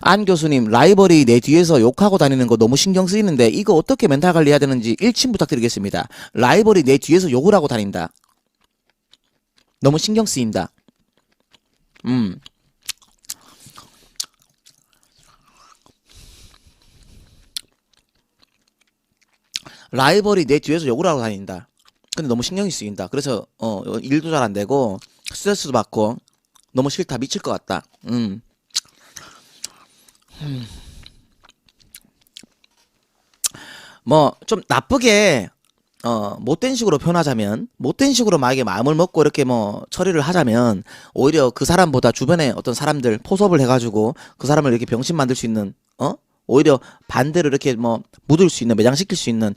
안 교수님 라이벌이 내 뒤에서 욕하고 다니는 거 너무 신경 쓰이는데 이거 어떻게 멘탈 관리해야 되는지 일침 부탁드리겠습니다. 라이벌이 내 뒤에서 욕을 하고 다닌다. 너무 신경 쓰인다. 음. 라이벌이 내 뒤에서 욕을 하고 다닌다. 근데 너무 신경이 쓰인다. 그래서 어 일도 잘 안 되고 스트레스도 받고 너무 싫다 미칠 것 같다. 음. 뭐좀 나쁘게 어 못된 식으로 표현하자면 못된 식으로 만약에 마음을 먹고 이렇게 뭐 처리를 하자면 오히려 그 사람보다 주변에 어떤 사람들 포섭을 해가지고 그 사람을 이렇게 병신 만들 수 있는 어? 오히려 반대로 이렇게 뭐 묻을 수 있는 매장시킬 수 있는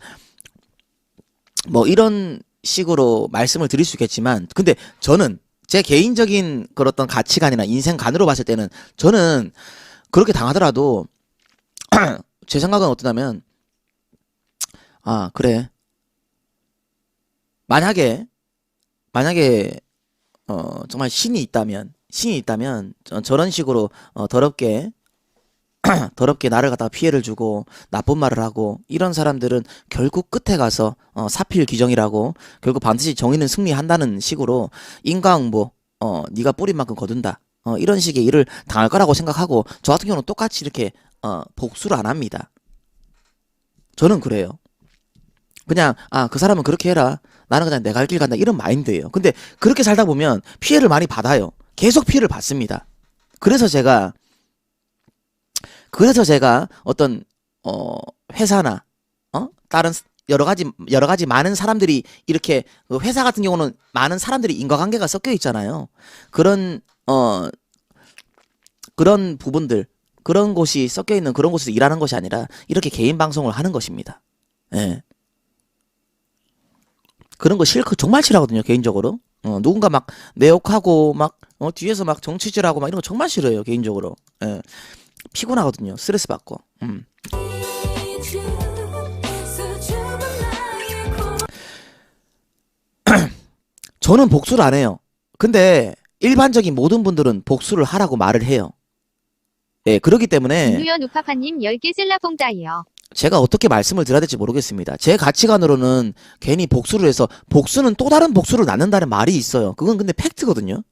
뭐 이런 식으로 말씀을 드릴 수 있겠지만 근데 저는 제 개인적인 그런 어떤 가치관이나 인생관으로 봤을 때는 저는 그렇게 당하더라도 제 생각은 어떠냐면 아 그래. 만약에 만약에 어 정말 신이 있다면 신이 있다면 저- 저런 식으로 어 더럽게 더럽게 나를 갖다가 피해를 주고 나쁜 말을 하고 이런 사람들은 결국 끝에 가서 어, 사필 규정이라고 결국 반드시 정의는 승리한다는 식으로 인과응보 어 네가 뿌린 만큼 거둔다 어 이런 식의 일을 당할 거라고 생각하고 저 같은 경우는 똑같이 이렇게 어 복수를 안 합니다. 저는 그래요. 그냥 아 그 사람은 그렇게 해라 나는 그냥 내가 할길 간다 이런 마인드예요. 근데 그렇게 살다 보면 피해를 많이 받아요. 계속 피해를 받습니다. 그래서 제가 그래서 제가 어떤 어 회사나 어 다른 스- 여러 가지 여러 가지 많은 사람들이 이렇게 그 회사 같은 경우는 많은 사람들이 인과관계가 섞여 있잖아요. 그런 어 그런 부분들 그런 곳이 섞여 있는 그런 곳에서 일하는 것이 아니라 이렇게 개인 방송을 하는 것입니다. 예. 그런 거 싫고 정말 싫어하거든요 개인적으로. 어, 누군가 막 내 욕하고 막 어, 뒤에서 막 정치질하고 막 이런 거 정말 싫어요 개인적으로. 예. 피곤하거든요. 스트레스 받고. 음. 저는 복수를 안 해요. 근데 일반적인 모든 분들은 복수를 하라고 말을 해요. 예, 그렇기 때문에 김유연 우파파님 10개 셀라봉다이요. 제가 어떻게 말씀을 드려야 될지 모르겠습니다. 제 가치관으로는 괜히 복수를 해서 복수는 또 다른 복수를 낳는다는 말이 있어요. 그건 근데 팩트거든요.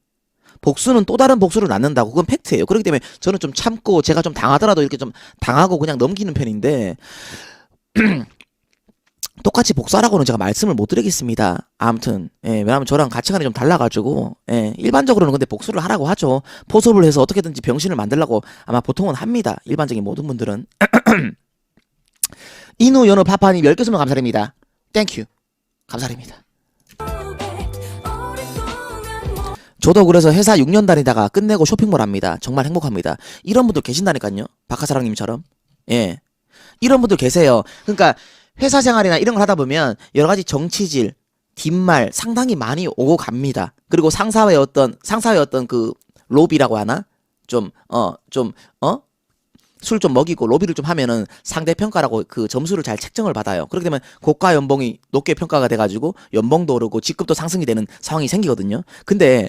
복수는 또 다른 복수를 낳는다고 그건 팩트예요. 그렇기 때문에 저는 좀 참고 제가 좀 당하더라도 이렇게 좀 당하고 그냥 넘기는 편인데 똑같이 복수하라고는 제가 말씀을 못 드리겠습니다. 아무튼 예, 왜냐하면 저랑 가치관이 좀 달라가지고 예, 일반적으로는 근데 복수를 하라고 하죠. 포섭을 해서 어떻게든지 병신을 만들라고 아마 보통은 합니다. 일반적인 모든 분들은 이누 연어 파파님 10개 선물 감사드립니다. 땡큐. 감사드립니다. 저도 그래서 회사 6년 다니다가 끝내고 쇼핑몰 합니다. 정말 행복합니다. 이런 분들 계신다니까요. 박하사랑님처럼. 예. 이런 분들 계세요. 그러니까 회사 생활이나 이런 걸 하다 보면 여러 가지 정치질, 뒷말 상당히 많이 오고 갑니다. 그리고 상사의 어떤 상사의 어떤 그 로비라고 하나? 좀 어 좀 어? 술 좀 먹이고 로비를 좀 하면은 상대 평가라고 그 점수를 잘 책정을 받아요. 그렇게 되면 고가 연봉이 높게 평가가 돼가지고 연봉도 오르고 직급도 상승이 되는 상황이 생기거든요. 근데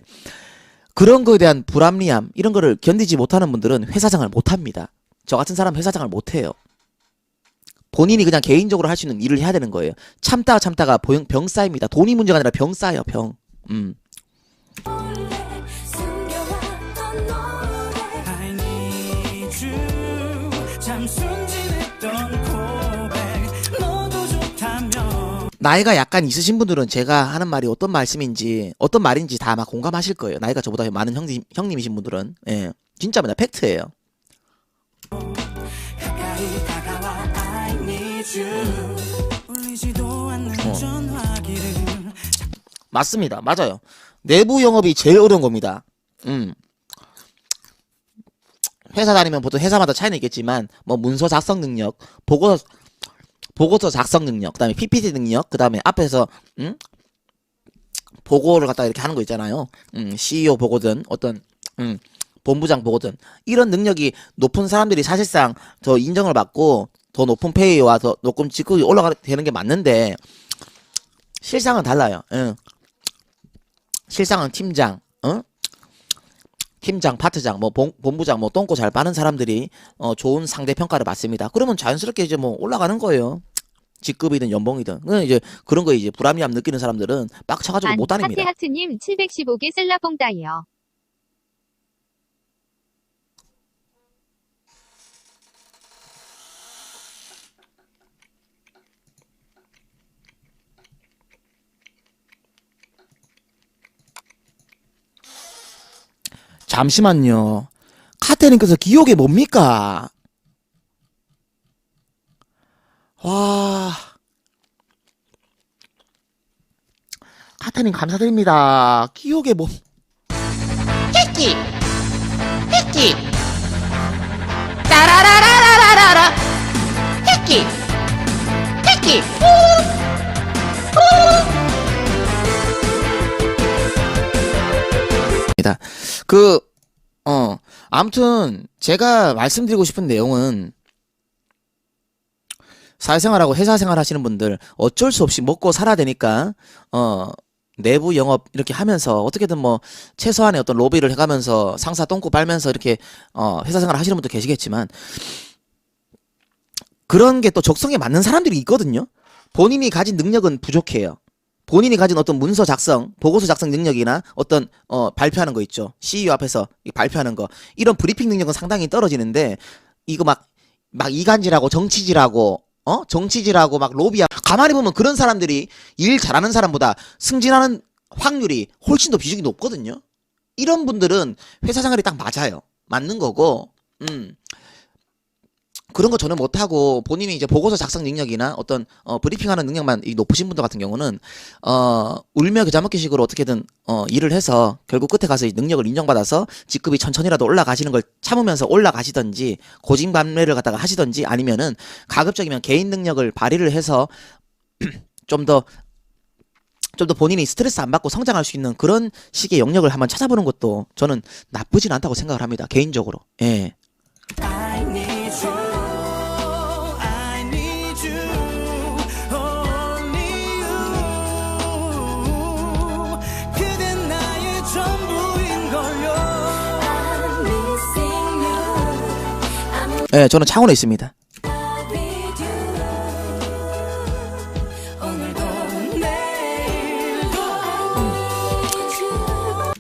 그런 거에 대한 불합리함 이런 거를 견디지 못하는 분들은 회사장을 못합니다. 저 같은 사람 회사장을 못해요. 본인이 그냥 개인적으로 할 수 있는 일을 해야 되는 거예요. 참다가 참다가 병, 병 쌓입니다. 돈이 문제가 아니라 병 쌓여 병. 음. 나이가 약간 있으신 분들은 제가 하는 말이 어떤 말씀인지 어떤 말인지 다 아마 공감하실 거예요. 나이가 저보다 많은 형님 형님이신 분들은 예 진짜입니다. 팩트예요. 어. 맞습니다. 맞아요. 내부 영업이 제일 어려운 겁니다. 음. 회사 다니면 보통 회사마다 차이는 있겠지만 뭐 문서 작성 능력, 보고서 보고서 작성 능력, 그다음에 PPT 능력, 그다음에 앞에서 음? 보고를 갖다 이렇게 하는 거 있잖아요. 음, CEO 보고든 어떤 음, 본부장 보고든 이런 능력이 높은 사람들이 사실상 더 인정을 받고 더 높은 페이와 더 높은 직급이 올라가는 게 맞는데 실상은 달라요. 응. 실상은 팀장, 어? 팀장, 파트장, 뭐 본, 본부장, 뭐 똥꼬 잘 빠는 사람들이 어, 좋은 상대 평가를 받습니다. 그러면 자연스럽게 이제 뭐 올라가는 거예요. 직급이든 연봉이든. 그 이제 그런 거 이제 불합리함 느끼는 사람들은 빡쳐가지고 못 다닙니다. 하트하트님 715개 셀라봉다이요. 잠시만요. 카테님께서 기억이 뭡니까? 와. 카테님 감사드립니다. 기억에 뭐. 히키 히키 따라라라라라라 히키 히키 입니다. 그, 어, 아무튼, 제가 말씀드리고 싶은 내용은, 사회생활하고 회사생활 하시는 분들, 어쩔 수 없이 먹고 살아야 되니까, 어, 내부 영업 이렇게 하면서, 어떻게든 뭐, 최소한의 어떤 로비를 해가면서, 상사 똥꼬 빨면서 이렇게, 어, 회사생활 하시는 분도 계시겠지만, 그런 게 또 적성에 맞는 사람들이 있거든요? 본인이 가진 능력은 부족해요. 본인이 가진 어떤 문서 작성, 보고서 작성 능력이나 어떤 어 발표하는 거 있죠. CEO 앞에서 이 발표하는 거 이런 브리핑 능력은 상당히 떨어지는데 이거 막 막 이간질하고 정치질하고 어 정치질하고 막 로비야. 가만히 보면 그런 사람들이 일 잘하는 사람보다 승진하는 확률이 훨씬 더 비중이 높거든요. 이런 분들은 회사 생활이 딱 맞아요. 맞는 거고, 음. 그런 거 전혀 못하고 본인이 이제 보고서 작성 능력이나 어떤 어, 브리핑하는 능력만 이 높으신 분들 같은 경우는 어 울며 겨자 먹기 식으로 어떻게든 어 일을 해서 결국 끝에 가서 이 능력을 인정받아서 직급이 천천히라도 올라가시는 걸 참으면서 올라가시던지 고진감래를 갖다가 하시던지 아니면은 가급적이면 개인 능력을 발휘를 해서 좀더 좀더 본인이 스트레스 안 받고 성장할 수 있는 그런 식의 영역을 한번 찾아보는 것도 저는 나쁘진 않다고 생각을 합니다 개인적으로 예. 예, 저는 창원에 있습니다.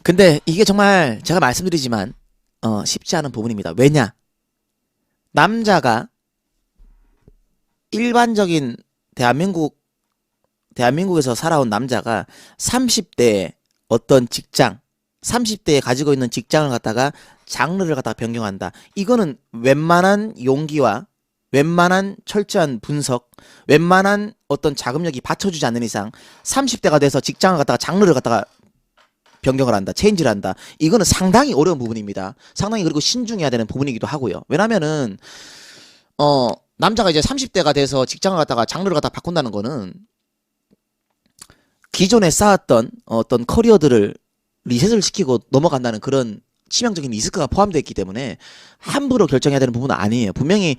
근데 이게 정말 제가 말씀드리지만 어, 쉽지 않은 부분입니다. 왜냐? 남자가 일반적인 대한민국 대한민국에서 살아온 남자가 30대에 어떤 직장, 30대에 가지고 있는 직장을 갖다가 장르를 갖다가 변경한다. 이거는 웬만한 용기와 웬만한 철저한 분석, 웬만한 어떤 자금력이 받쳐주지 않는 이상 30대가 돼서 직장을 갖다가 장르를 갖다가 변경을 한다, 체인지를 한다. 이거는 상당히 어려운 부분입니다. 상당히 그리고 신중해야 되는 부분이기도 하고요. 왜냐면은 어 남자가 이제 30대가 돼서 직장을 갖다가 장르를 갖다 바꾼다는 거는 기존에 쌓았던 어떤 커리어들을 리셋을 시키고 넘어간다는 그런 치명적인 리스크가 포함되어 있기 때문에 함부로 결정해야 되는 부분은 아니에요. 분명히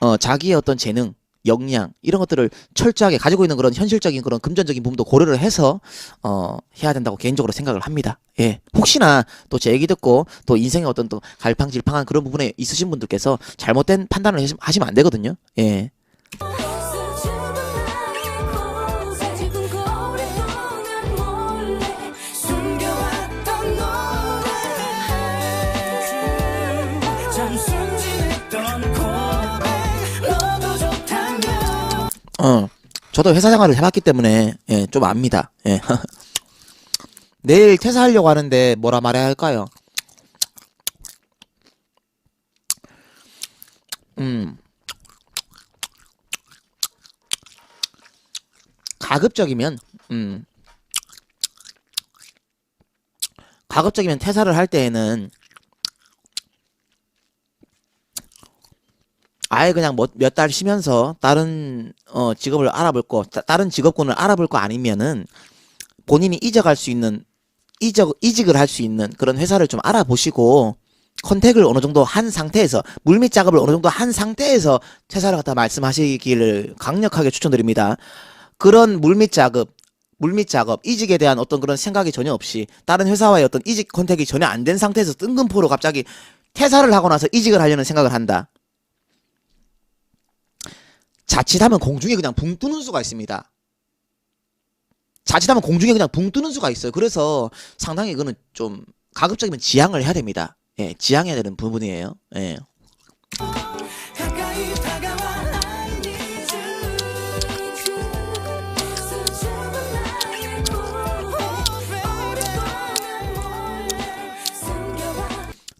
어 자기의 어떤 재능, 역량 이런 것들을 철저하게 가지고 있는 그런 현실적인 그런 금전적인 부분도 고려를 해서 어 해야 된다고 개인적으로 생각을 합니다. 예. 혹시나 또 제 얘기 듣고 또 인생의 어떤 또 갈팡질팡한 그런 부분에 있으신 분들께서 잘못된 판단을 하시- 하시면 안 되거든요. 예. 어. 저도 회사 생활을 해봤기 때문에 예, 좀 압니다. 예. 내일 퇴사하려고 하는데 뭐라 말해야 할까요? 음. 가급적이면 음. 가급적이면 퇴사를 할 때에는 아예 그냥 뭐, 몇달 쉬면서 다른 어 직업을 알아볼 거 따- 다른 직업군을 알아볼 거 아니면은 본인이 이직할 수 있는 이적 이직을 할 수 있는 그런 회사를 좀 알아보시고 컨택을 어느 정도 한 상태에서 물밑 작업을 어느 정도 한 상태에서 퇴사를 갖다 말씀하시기를 강력하게 추천드립니다. 그런 물밑 작업 물밑 작업, 이직에 대한 어떤 그런 생각이 전혀 없이 다른 회사와의 어떤 이직 컨택이 전혀 안 된 상태에서 뜬금포로 갑자기 퇴사를 하고 나서 이직을 하려는 생각을 한다. 자칫하면 공중에 그냥 붕 뜨는 수가 있습니다. 자칫하면 공중에 그냥 붕 뜨는 수가 있어요. 그래서 상당히 이거는 좀 가급적이면 지양을 해야 됩니다. 예, 지양해야 되는 부분이에요. 예.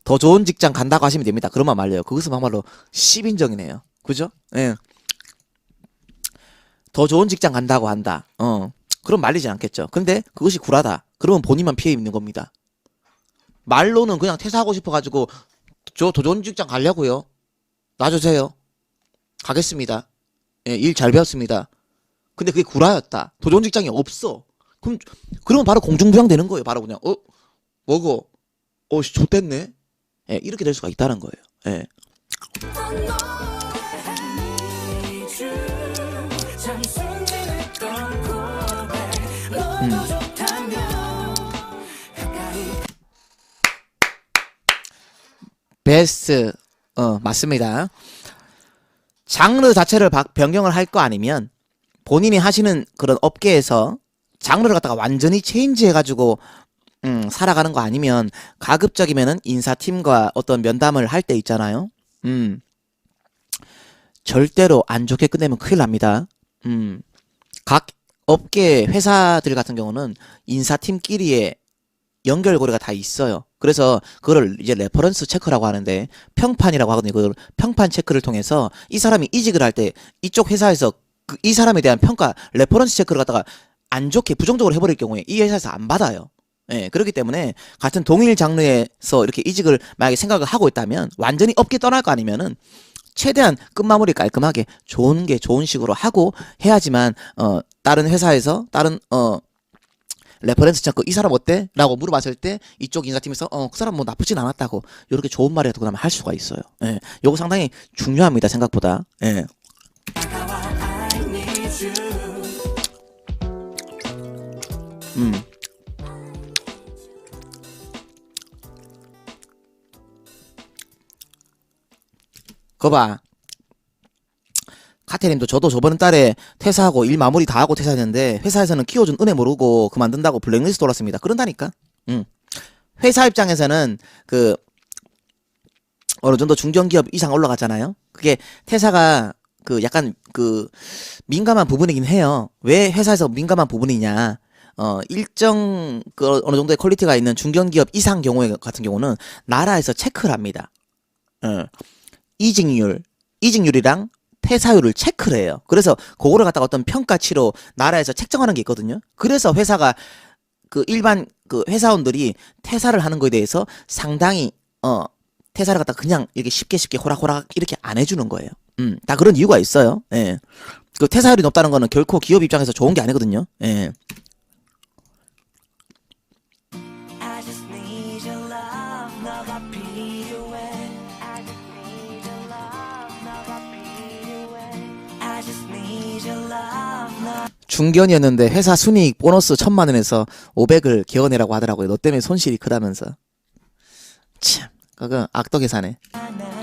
더 좋은 직장 간다고 하시면 됩니다. 그러면 말려요. 그것은 막말로 10인정이네요. 그죠? 예. 더 좋은 직장 간다고 한다. 어. 그럼 말리지 않겠죠. 근데 그것이 구라다. 그러면 본인만 피해 입는 겁니다. 말로는 그냥 퇴사하고 싶어가지고 저 더 좋은 직장 가려고요. 놔주세요. 가겠습니다. 예, 일 잘 배웠습니다. 근데 그게 구라였다. 더 좋은 직장이 없어. 그럼 그러면 바로 공중부양 되는 거예요. 바로 그냥 어 뭐고 어씨 좋댔네. 예, 이렇게 될 수가 있다는 거예요. 예. 베스트 어 맞습니다. 장르 자체를 바- 변경을 할 거 아니면 본인이 하시는 그런 업계에서 장르를 갖다가 완전히 체인지 해가지고 음, 살아가는 거 아니면 가급적이면은 인사팀과 어떤 면담을 할 때 있잖아요. 음. 절대로 안 좋게 끝내면 큰일 납니다. 음. 각 업계 회사들 같은 경우는 인사팀끼리의 연결고리가 다 있어요. 그래서 그거를 이제 레퍼런스 체크라고 하는데 평판이라고 하거든요. 그걸 평판 체크를 통해서 이 사람이 이직을 할 때 이쪽 회사에서 그 이 사람에 대한 평가 레퍼런스 체크를 갖다가 안 좋게 부정적으로 해버릴 경우에 이 회사에서 안 받아요. 예, 그렇기 때문에 같은 동일 장르에서 이렇게 이직을 만약에 생각을 하고 있다면 완전히 업계 떠날 거 아니면은 최대한 끝마무리 깔끔하게 좋은 게 좋은 식으로 하고 해야지만 어 다른 회사에서 다른 어 레퍼런스 체크 이 사람 어때? 라고 물어봤을 때 이쪽 인사팀에서 어 그 사람 뭐 나쁘진 않았다고 이렇게 좋은 말이라도 그다음에 할 수가 있어요. 예. 요거 상당히 중요합니다. 생각보다. 예. 음. 거 봐. 카테님도 저도 저번 달에 퇴사하고 일 마무리 다 하고 퇴사했는데 회사에서는 키워준 은혜 모르고 그만둔다고 블랙리스트 돌았습니다. 그런다니까. 음. 회사 입장에서는 그 어느 정도 중견기업 이상 올라갔잖아요. 그게 퇴사가 그 약간 그 민감한 부분이긴 해요. 왜 회사에서 민감한 부분이냐? 어 일정 그 어느 정도의 퀄리티가 있는 중견기업 이상 경우에 같은 경우는 나라에서 체크를 합니다. 어, 이직률, 이직률이랑 퇴사율을 체크를 해요. 그래서 그거를 갖다가 어떤 평가치로 나라에서 책정하는 게 있거든요. 그래서 회사가 그 일반 그 회사원들이 퇴사를 하는 거에 대해서 상당히 어 퇴사를 갖다 가 그냥 이렇게 쉽게 쉽게 호락호락 이렇게 안 해주는 거예요. 음, 다 그런 이유가 있어요. 예. 그 퇴사율이 높다는 거는 결코 기업 입장에서 좋은 게 아니거든요. 예. 중견이었는데 회사 순이익 보너스 천만 원에서 500을 개헌해라고 하더라고요. 너 때문에 손실이 크다면서. 참, 그거 악덕 회사네. 나